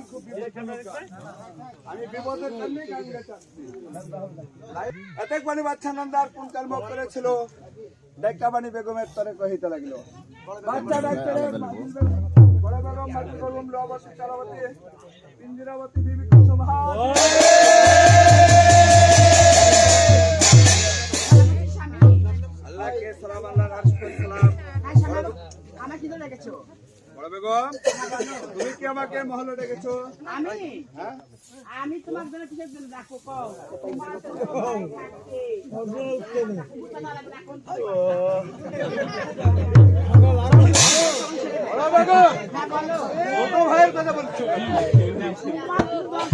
গান খুব। আমি বিপদের জন্যই গান এতেক বাণী বাচ্চা নন্দার কোন কর্ম করেছিল। ডাক্কা বাণী বেগমের তরে কহিতে লাগিল বাচ্চা বড় বেগম মাটি বেগম লবতী চারাবতী ইন্দিরাবতী বিবি আল্লাহকে সালাম আল্লাহ রাসূলের সালাম। আমার কি ডেকেছো বড় বেগম। আমাকে মহলে ডেকেছো? আমি? হ্যাঁ? আমি তোমার জন্য কিসের জন্য রাখব কও। তোমার তো হ্যাঁ ছোট ভাইয়ের কথা বলছো? তোমার তোমার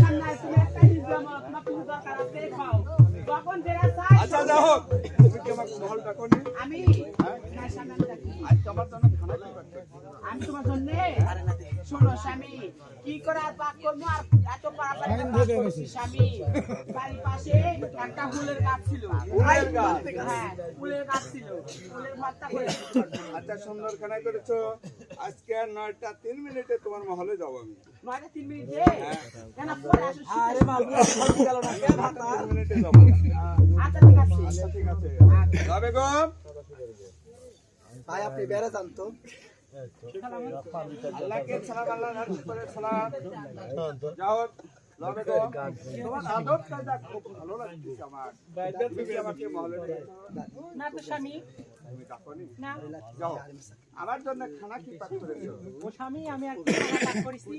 আচ্ছা যা হোক। তুমি কি আমাকে মহল ডাকো। আমি আমার জন্য খানা আমি তোমার জন্য শোনো স্বামী কি করে আর পাক করব? আর এত স্বামী। বাড়ির পাশে একটা ফুলের গাছ ছিল। ফুলের গাছ? হ্যাঁ ফুলের গাছ ছিল। ফুলের মাত্রা আচ্ছা সুন্দর খানা করেছ। আজকে আর নয়টা তিন মিনিটে তোমার মহলে যাব আমি। নয়টা তিন মিনিটে? কেন পরে আসো আরে নয়টা তিন মিনিটে যাব আচ্ছা ঠিক আছে। আচ্ছা ঠিক আছে। যা বেগম ভাই আপনি বেড়ে যান তো। আল্লাহকে সালাম আল্লাহ রাসূলের সালাম। যাও যা বেগম তোমার আদব কায়দা খুব ভালো লাগছে আমার। তুমি আমাকে মহলে না। তো স্বামী। তুমি ডাকোনি? না। যাও। আমার জন্য খানা কি পাক করেছ? ও স্বামী আমি করেছি।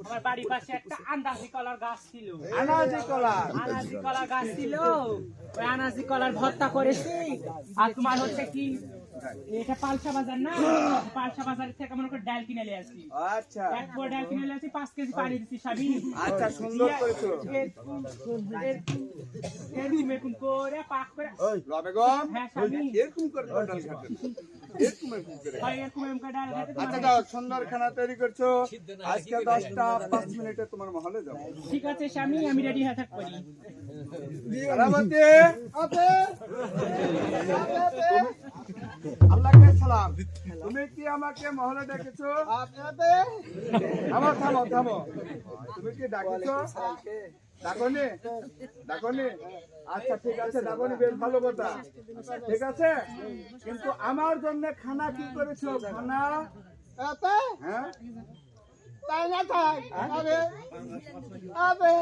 আমার বাড়ির পাশে একটা আন্দাজি কলার গাছ ছিল। আনাজি কলা আনাজি কলার গাছ ছিল। ওই আনাজি কলার ভর্তা করেছি। আর তোমার হচ্ছে কি? এটা পালসা বাজার না? পালসা বাজার থেকে মনে করে ডাল কিনে নিয়ে আসি। আচ্ছা। এক বড় ডাল কিনে নিয়ে আসি পাঁচ কেজি পানি দিচ্ছি স্বামী। আচ্ছা সুন্দর করেছ। এরকম এরকম করে পাক করে। ল বেগম হ্যাঁ স্বামী। এরকম করে ডাল খেতে আচ্ছা তোমার- সুন্দর খানা তৈরি করছ। আজকে দশটা পাঁচ মিনিটে তোমার মহলে যাব ঠিক আছে স্বামী আমি রেডি হয়ে থাকব। আল্লাহকে সালাম। তুমি কি আমাকে মহলে ডেকেছো? আমার থামো থামো তুমি কি ডাকিছো? ডাকনি? ডাকনি? আচ্ছা ঠিক আছে ডাকনি বেশ ভালো কথা। ঠিক আছে? কিন্তু আমার জন্য খানা কি করেছ? খানা? হ্যাঁ? তাই না থাক? আবে? আবে?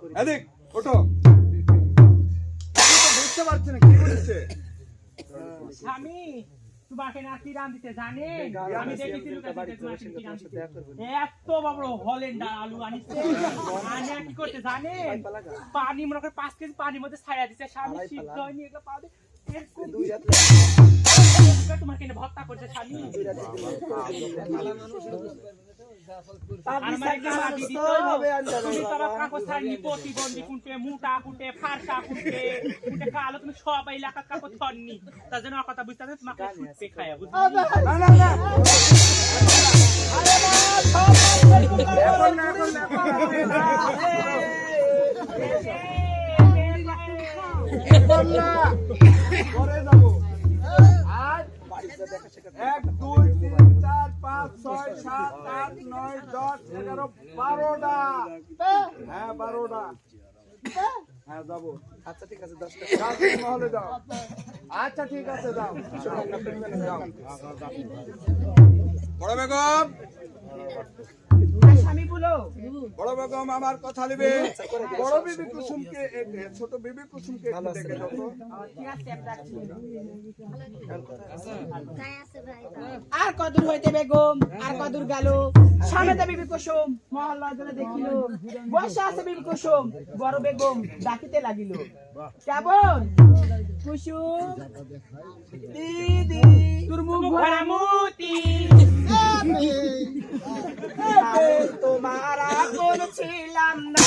করি এদিক ওঠো। বুঝতে পারছি না কি বলছে স্বামী তোমাকে না কি রান দিতে জানে? আমি দেখেছি লুকাতে তোমাকে কি রান দিতে। এত বড় হলেন্ডার আলু আনিছে। আনে কি করতে জানে? পানি মনে করে পাঁচ কেজি পানির মধ্যে ছায়া দিছে। স্বামী সিদ্ধ হয়নি এগুলো পাবে তোমাকে এনে করছে স্বামী? আর কুনটে, কুনটে কালো, তুমি সব এলাকার কাগজ ছাড়নি। তার জন্য কথা বুঝতে তোমাকে ছুটতে খায়া, বুঝলি? না না না। এখন না পরে যাব। আজ এক দুই তিন চার পাঁচ ছয় সাত আট নয় দশ এগারো বারোটা। হ্যাঁ বারোটা। হ্যাঁ যাব। আচ্ছা ঠিক আছে দশটা মহলে যাও। আচ্ছা ঠিক আছে যাও। যাও। বড় বেগম! বড় বেগম আমার কথা নেবে। বড় বিবি কুসুমকে এ- এ, ছোট বিবি কুসুমকে দেখে দাও তো ঠিক আছে আমি রাখছি। আর কদূর হইতে বেগম আর কদূর গেল। সামনে বিবি কুসুম মহল্লা ধরে দেখিল। বসে আছে বিবি কুসুম বড় বেগম ডাকিতে লাগিল। কেমন? কুসুম দিদি তোর মুখ ভরা মতি। তোমার ছিলাম না।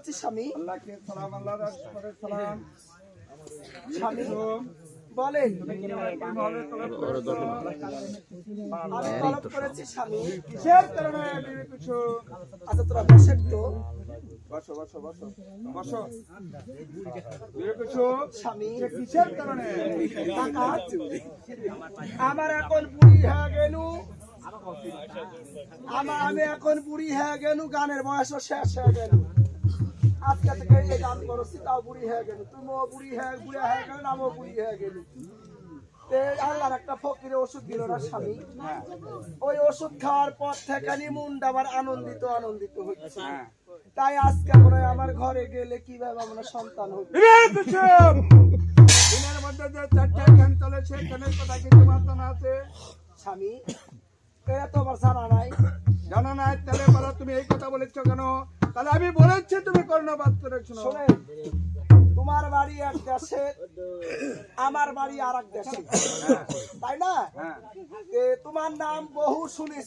হচ্ছে স্বামী। স্বামী বলেন? আমি তলব করেছি স্বামী। কিসের কারণে বিবি আচ্ছা তোরা বসেন তো। বসো বসো বসো। বসো। কুসুম স্বামী কিসের কারণে? আমার এখন বুড়ি হয়ে গেল আমার আমি এখন বুড়ি হয়ে গেল গানের বয়সও শেষ হয়ে গেল আজকে থেকে এই গান করছি তাও বুড়ি হয়ে গেল তুমিও বুড়ি হয়ে বুড়ি হয়ে গেল আমিও বুড়ি হয়ে গেল। আল্লাহর একটা ফকিরে ওষুধ দিল না স্বামী। ওই ওষুধ খাওয়ার পর থেকে মুন্ড আবার আনন্দিত আনন্দিত হচ্ছে। হ্যাঁ। তাই আজকে মনে আমার ঘরে গেলে কীভাবে আমার সন্তান হবে? বিবি কুসুম দিনের মধ্যে যে চারটে গান চলেছে গানের কথা কি তোমার জানা আছে। স্বামী এটা জানা নাই। জানো না তাহলে বলো তুমি এই কথা বলেছ কেন? তাহলে আমি বলেছি তুমি কর্ণপাত করে শোনো। তোমার বাড়ি এক দেশে আমার বাড়ি আর এক দেশে তাই না? হ্যাঁ। তোমার নাম বহু শুনেছি।